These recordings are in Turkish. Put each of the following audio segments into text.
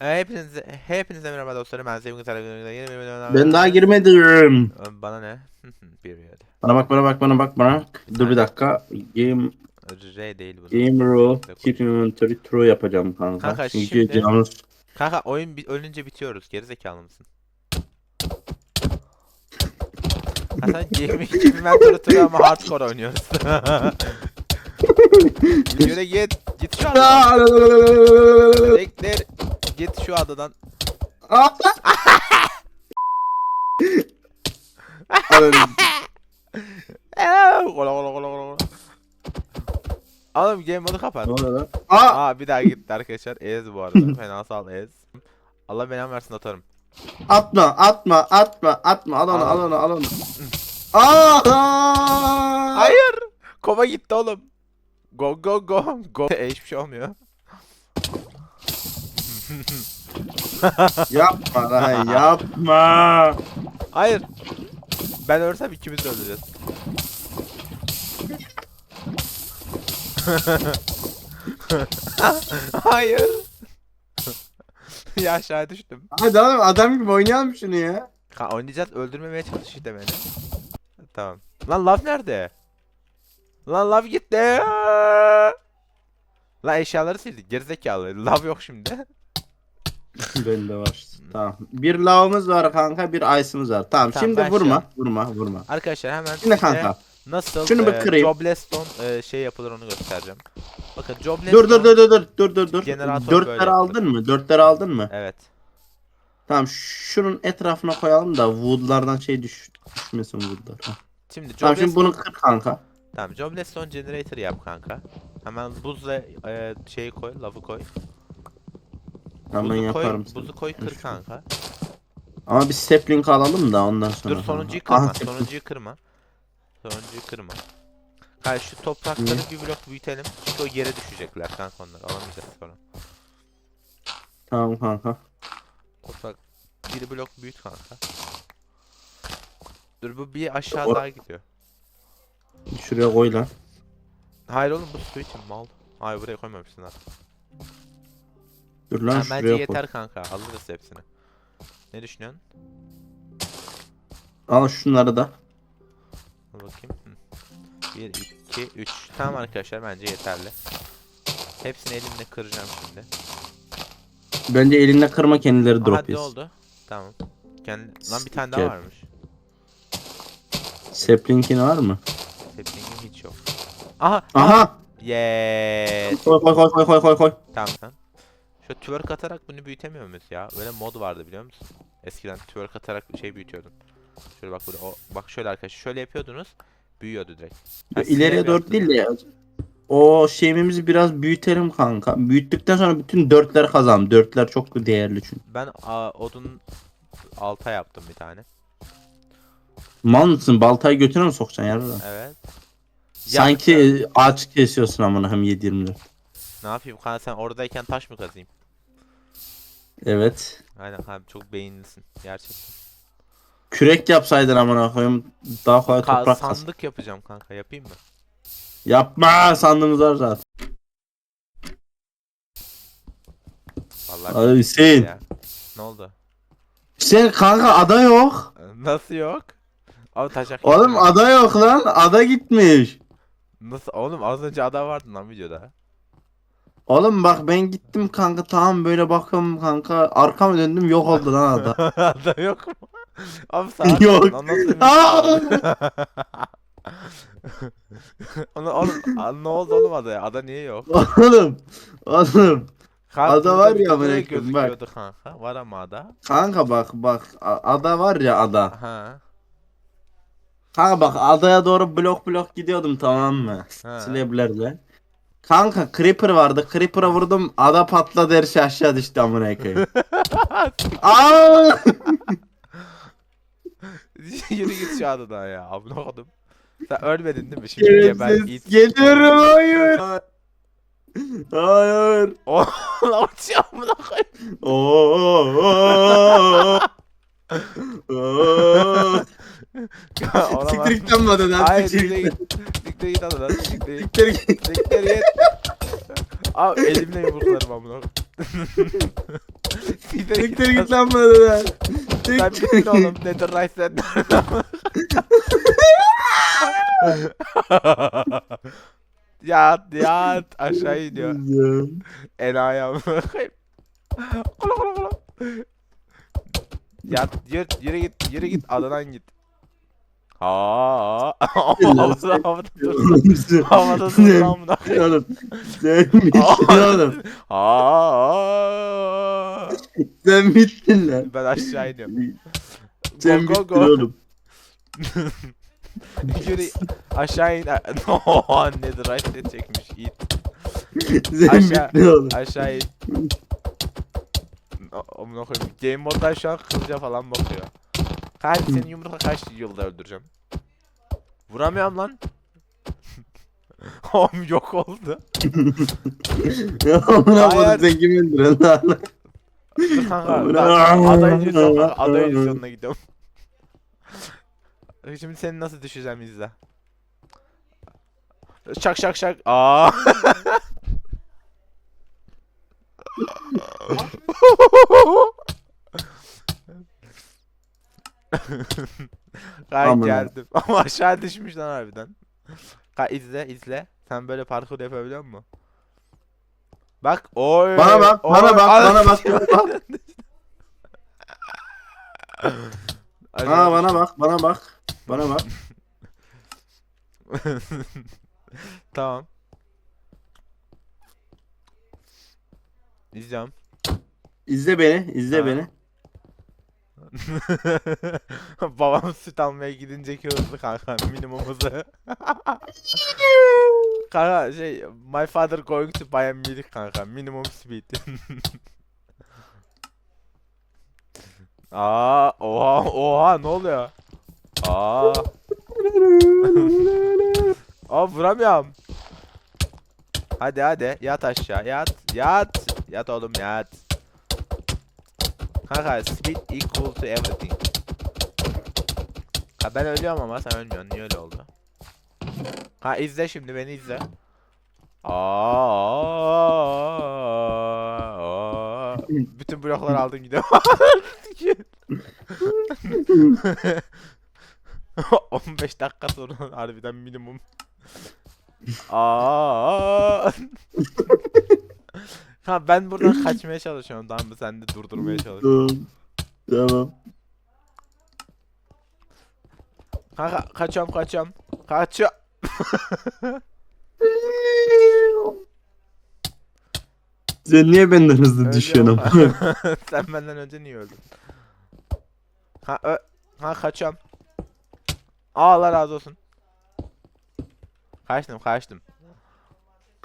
Ee, hepinize, hepinize merhaba dostlarım. Ben Sevgili Sarıgın'da bir Ben daha girmedim. Bana ne? Period. Bana bak bana bak bana bak bana. Dur bir dakika. Game R değil bu. game rule keep inventory true yapacağım kanka. Kanka Çünkü şimdi- canımız Kanka oyun bi- ölünce bitiyoruz. Gerizekalı mısın? Ha sen gaming ben tura tura ama hardcore oynuyoruz. Yürü git. Git şu adadan. Bekler. Git şu adadan. Kola kola kola kola. Oğlum game modu kapat. Ne oluyor lan? Aa! Aa bir daha gitti arkadaşlar. Ez bu arada. Fena sal Ez. Allah belamı versin atarım. Atma atma atma atma al onu Al. al onu al onu. Aa! Hayır. Kova gitti oğlum. Go go go. Go. E, hiçbir şey olmuyor. Yapma lan yapma. Hayır. Ben ölsem ikimiz de öleceğiz. Hayır. ya aşağı düştüm. Hadi oğlum adam gibi oynayalım şunu ya. Ha, oynayacağız öldürmemeye çalış işte beni. Tamam. Lan lav nerede? Lan lav gitti. Lan eşyaları sildik gerizekalı. Lav yok şimdi. Bende var. Tamam. Bir lavımız var kanka, bir ice'ımız var. Tamam, Tamam, şimdi ben vurma, şu vurma, vurma. Arkadaşlar hemen Şimdi size kanka. nasıl Şunu bir e, kırayım. Joblestone e, şey yapılır onu göstereceğim. Bakın Joblestone. Dur dur dur dur dur dur dur dur. Jeneratör böyle Dörtleri yapılır. aldın mı? Dörtleri aldın mı? Evet. Tamam, şunun etrafına koyalım da woodlardan şey düş düşmesin woodlar. Ha. Şimdi Tamam, şimdi bunu kır kanka. Tamam, Joblestone generator yap kanka. Hemen buzla e, şeyi koy, lavı koy. Ben buzu koy, yaparım. sana. buzu koy kır kanka. Ama bir sapling alalım da ondan sonra. Dur sonuncuyu Aha, kırma, sapling. sonuncuyu kırma. Sonuncuyu kırma. Kanka şu toprakları bir blok büyütelim. Çünkü o yere düşecekler kanka onlar. Alamayacağız sonra. Tamam kanka. Toprak bir blok büyüt kanka. Dur bu bir aşağı O- daha gidiyor. Şuraya koy lan. Hayır oğlum bu su için mal. Hayır buraya koymamışsın ha. Dur lan Ha, bence koy. yeter kanka. Alırız hepsini. Ne düşünüyorsun? Al şunları da. Dur bakayım. 1, 2, 3. Tamam arkadaşlar bence yeterli. Hepsini elimle kıracağım şimdi. Bence elinle kırma kendileri drop yesin. oldu. Tamam. Kendi... Lan bir tane daha varmış. Sapling'in var mı? Sapling'im hiç yok. Aha! Aha! Yes! Koy koy koy koy koy koy koy. Tamam Şu twerk atarak bunu büyütemiyor muyuz ya? Böyle mod vardı biliyor musun? Eskiden twerk atarak şey büyütüyordun. Şöyle bak burada o bak şöyle arkadaşlar şöyle yapıyordunuz. Büyüyordu direkt. Ha, İleriye doğru değil de ya. O şeyimizi biraz büyütelim kanka. Büyüttükten sonra bütün dörtler kazan. Dörtler çok değerli çünkü. Ben a, odun alta yaptım bir tane. Mal mısın? Baltayı götüne mi sokacaksın yarra? Evet. Sanki ağaç kesiyorsun amına hem 7 Ne yapayım kanka sen oradayken taş mı kazayım? Evet. Aynen kanka çok beyinlisin gerçekten. Kürek yapsaydın amına koyayım daha kolay Ka- toprak kaz. sandık yapacağım kanka yapayım mı? Yapma sandığımız var zaten. Vallahi Ay Hüseyin. ya. Ne oldu? Hüseyin kanka ada yok. Nasıl yok? Abi taşak Oğlum yapıyorum. ada yok lan. Ada gitmiş. Nasıl oğlum az önce adam vardı lan videoda. Oğlum bak ben gittim kanka tamam böyle bakıyorum kanka arkama döndüm yok oldu lan ada. adam yok mu? Abi saat Yok. lan nasıl bir Aa! saat? Onu oğlum a- ne oldu oğlum adaya? Ada niye yok? oğlum oğlum Kanka, Ada var ya amına koyayım, bak. kanka. Var ama ada. kanka bak bak a- ada var ya ada. Ha. Kanka bak adaya doğru blok blok gidiyordum tamam mı? Ha. Slablerle. Kanka creeper vardı. Creeper'a vurdum. Ada patladı her şey aşağı düştü amına koyayım. Aa! Yürü git şu adadan ya. Abone oldum. Sen ölmedin değil mi? Şimdi geber Şerefsiz. it. Geliyorum hayır. Hayır. Oh, lan uçuyor amına koyayım. Oo. Oo. Ona bak. Siktir git lan bana lan. Hayır Siktir siktir git. Git. Siktir git adadan. Siktir git. Siktir git. Siktir git. Abi elimle yumruklarım amına. Siktir Siktir git lan buradan. Sen Siktir bittin oğlum. Nedir Rice sen? yat yat aşağı iniyor. Enayi amına koyayım. Kula kula kula. Yat yürü, yürü git yürü git adadan git. Ha. havada havada amına koyayım. Oğlum. Sen bittin oğlum. Ha. Sen bittin lan. Ben aşağı iniyorum. Sen Go go bittin go. oğlum. Yürü aşağı in. No nedir Rice çekmiş it. Sen Aşağı- bittin oğlum. Aşağı in. Amına koyayım. Game moddan şu an kılıca falan bakıyor. Kaç senin yumrukla kaç yılda öldüreceğim? Vuramıyorum lan. Oğlum yok oldu. Amına koydum sen kimi öldürüyorsun lan? Dur kanka. Ben Aday edisyonuna gidiyorum. Şimdi seni nasıl düşeceğim izle. Şak şak şak. Aa. Kay geldim. Ama aşağı düşmüş lan harbiden. Kay izle izle. Sen böyle parkur yapabiliyor musun? Bak oy. Bana bak, bana oy, bak, ana- bana bak, bana bak. Aa bana bak, bana bak. Bana bak. tamam. İzliyorum. İzle beni, izle Ha. beni. Babam süt almaya gidince hızlı kanka minimum hızı. kanka şey my father going to buy a milk kanka minimum speed. Aa oha oha ne oluyor? Aa Aa vuramıyorum. Hadi hadi yat aşağı yat yat yat oğlum yat. Kanka speed equal to everything. Ha ben ölüyorum ama sen ölmüyorsun. Niye öyle oldu? Ha izle şimdi beni izle. Aa, bütün blokları aldın gidiyor. 15 dakika sonra harbiden minimum. Aa. ha ben buradan kaçmaya çalışıyorum tamam mı? Sen de durdurmaya çalışıyorsun. Tamam. Tamam. Kanka kaçıyorum kaçıyorum. Kaçıyor. Sen niye benden hızlı düşüyorsun ama? Sen benden önce niye öldün? Ha, ö ha kaçıyorum. Aa, Allah razı olsun. Kaçtım kaçtım.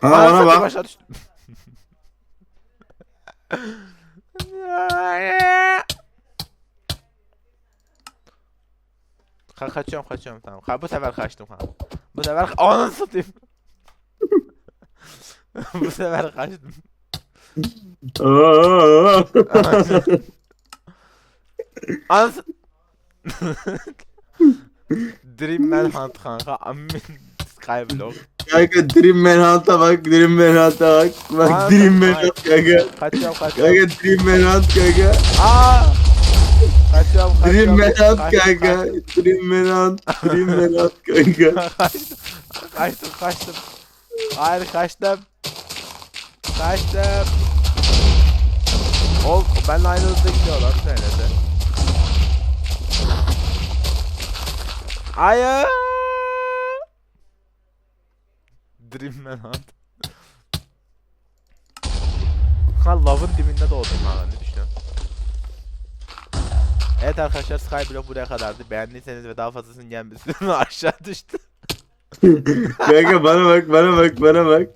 Ha Aa, bana bak. aşağı düştüm. Ka kaçıyorum kaçıyorum tamam. Ka bu sefer kaçtım ha. Bu sefer ananı satayım. bu sefer kaçtım. Aa! Anasını... Dream Manhunt kanka. Amin Skyblock. Kanka Dream Manhunt'a bak, Dream Manhunt'a bak. Bak Aa, Dream Manhunt kanka. Kaçıyorum kaçıyorum. Kanka Dream Manhunt kanka. Aa! Kaçıyorum kaçıyorum. Dream Manhunt kanka. Dream Manhunt. Dream Manhunt kanka. Kaçtım. kaçtım kaçtım. Hayır kaçtım. Kaçtım. O benimle aynı hızda gidiyor lan neredeyse. Hayır. Dream Manhunt. Ha lavın dibinde doğdum ha ne düşünüyorsun? Evet arkadaşlar Skyblock buraya kadardı. Beğendiyseniz ve daha fazlasının gelmesi aşağı düştü. Kanka bana bak, bana bak, bana bak.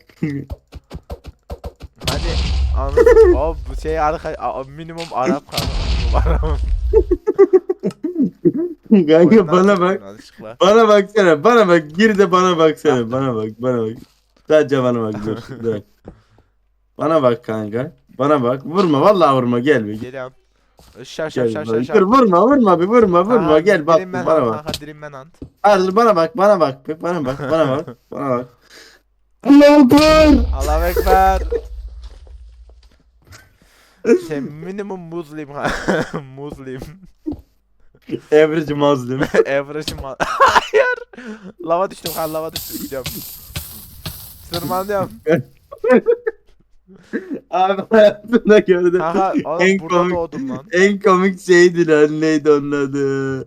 Hadi anladım. o bu şey arka minimum Arap kanka. Kanka bana bak. Bana baksana, bana bak. Gir de bana baksana. Bana bak, bana bak. Sadece bana bak. Dur, dur. Bana bak kanka. Bana bak. Vurma, vallahi vurma. Gel bir. Geliyorum. Şar şar şar bana. şar Dur şar. vurma, vurma bir vurma, vurma. Gel bak, bana Manhunt, bak. kanka, Dream Manhunt. Hayır, bana bak, bana bak. Bana bak, bana bak, bana bak. Allahu Ekber. Allahu Ekber. Şey minimum Muslim ha. Muslim. Average Muslim. Average ma- Hayır. Lava düştüm ha lava düştüm gidiyorum. Tırmanıyorum. Abi hayatımda gördüm. Haha oğlum en burada komik, doğdum lan. en komik şeydi lan neydi onun adı.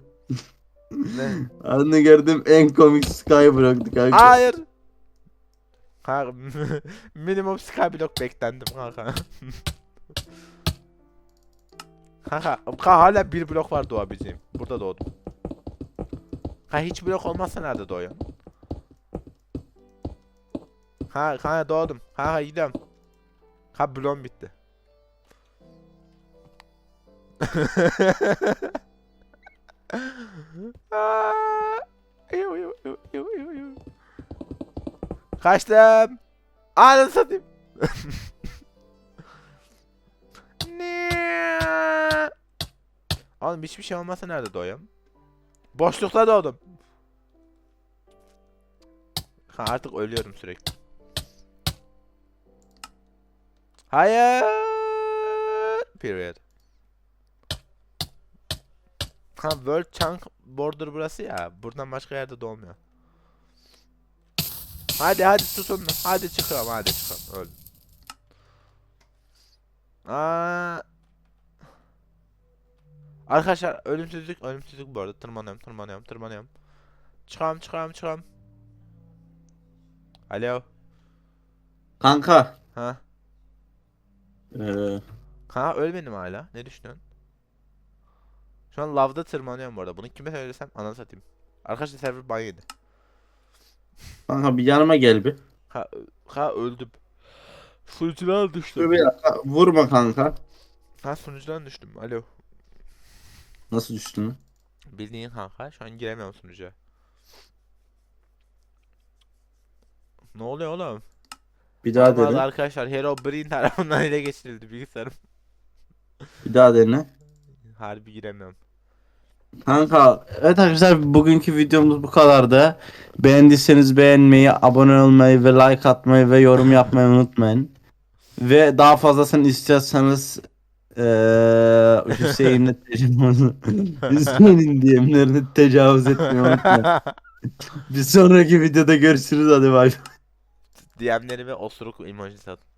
Ne? Anını gördüm en komik Skyblock'tu kanka. Hayır. Kanka minimum skyblock beklendim kanka. Kanka, kanka hala bir blok var doğabileceğim. Burada doğdum. Kanka hiç blok olmazsa nerede doğuyorsun? Ha kanka doğdum. Kanka gidiyorum. Kanka bloğum bitti. Kaçtım. Ananı satayım. Oğlum hiçbir şey olmasa nerede doğuyorum? Boşlukta doğdum. Ha, artık ölüyorum sürekli. Hayır. Period. Ha World Chunk Border burası ya. Buradan başka yerde doğmuyor. Hadi hadi tutun. Hadi çıkalım hadi çıkalım. Öldüm. Aa. Arkadaşlar ölümsüzlük ölümsüzlük bu arada tırmanıyorum tırmanıyorum tırmanıyorum. Çıkalım çıkalım çıkalım. Alo. Kanka. Ha. Ee, Ha ölmedim hala. Ne düşünüyorsun? Şu an lavda tırmanıyorum bu arada. Bunu kime söylesem ananı satayım. Arkadaşlar server ban yedi. kanka bir yanıma gel bir. Ha, ö- ha öldüm. Sunucudan Dur düştüm. bir dakika. Vurma kanka. Ha sunucudan düştüm. Alo. Nasıl düştün? Bildiğin kanka şu an giremiyorum sunucuya. Ne oluyor oğlum? Bir daha Normalde dene. arkadaşlar Hero Breen tarafından ele geçirildi bilgisayarım. Bir daha dene. Harbi giremiyorum. Kanka evet arkadaşlar bugünkü videomuz bu kadardı. Beğendiyseniz beğenmeyi, abone olmayı ve like atmayı ve yorum yapmayı unutmayın. Ve daha fazlasını istiyorsanız eee Hüseyin'le Hüseyin'in diyemlerini tecavüz etmeyi unutmayın. Bir sonraki videoda görüşürüz hadi bay. DM'lerime osuruk emojisi atın.